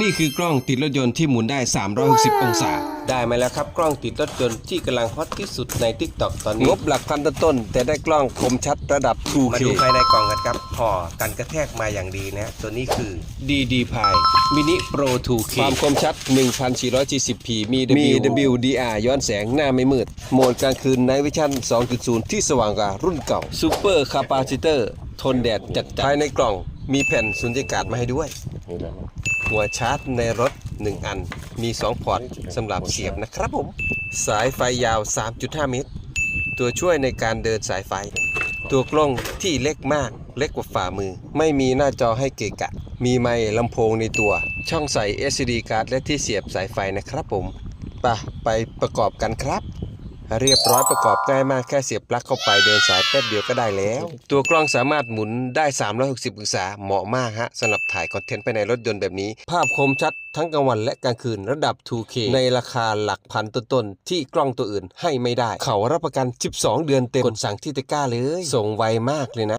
นี่คือกล้องติดรถยนต์ที่หมุนได้ 360 องศา ได้มาแล้วครับกล้องติดรถยนต์ที่กำลังฮอตที่สุดใน Tik t o k ตอนนี้งบหลักพันต้นๆแต่ได้กล้องคมชัดระดับ 2K มาดูภายในกล่องกันครับพอกันกระแทกมาอย่างดีนะ ตัวนี้คือ DD p i Mini Pro 2K ความคมชัด 1440p มีมี WDR ย้อนแสงหน้าไม่มืด โหมดกลางคืน Night Vision 2.0 ที่สว่างกว่ารุ่นเก่า Super Capacitor ทนแดดจัดๆภายในกล่องมีแผ่นสุญญากาศมาให้ด้วย หัวชาร์จในรถ 1 อัน มี 2 พอร์ตสำหรับเสียบนะครับผม สายไฟยาว 3.5 เมตร ตัวช่วยในการเดินสายไฟ ตัวกล้องที่เล็กมาก เล็กกว่าฝ่ามือ ไม่มีหน้าจอให้เกะกะ มีไมค์ลำโพงในตัว ช่องใส่ SD การ์ดและที่เสียบสายไฟนะครับผม ไปไปประกอบกันครับ เรียบร้อยประกอบง่ายมากแค่เสียบปลั๊กเข้าไปเดินสายแป๊บเดียวก็ได้แล้ว ตัวกล้องสามารถหมุนได้ 360 องศาเหมาะมากฮะสำหรับถ่ายคอนเทนต์ไปในรถยนต์แบบนี้ ภาพคมชัดทั้งกลางวันและกลางคืนระดับ 2K ในราคาหลักพันต้นๆ ที่กล้องตัวอื่นให้ไม่ได้ เขารับประกัน 12 เดือนเต็มกดสั่งที่ตะกร้าเลย ส่งไวมากเลยนะ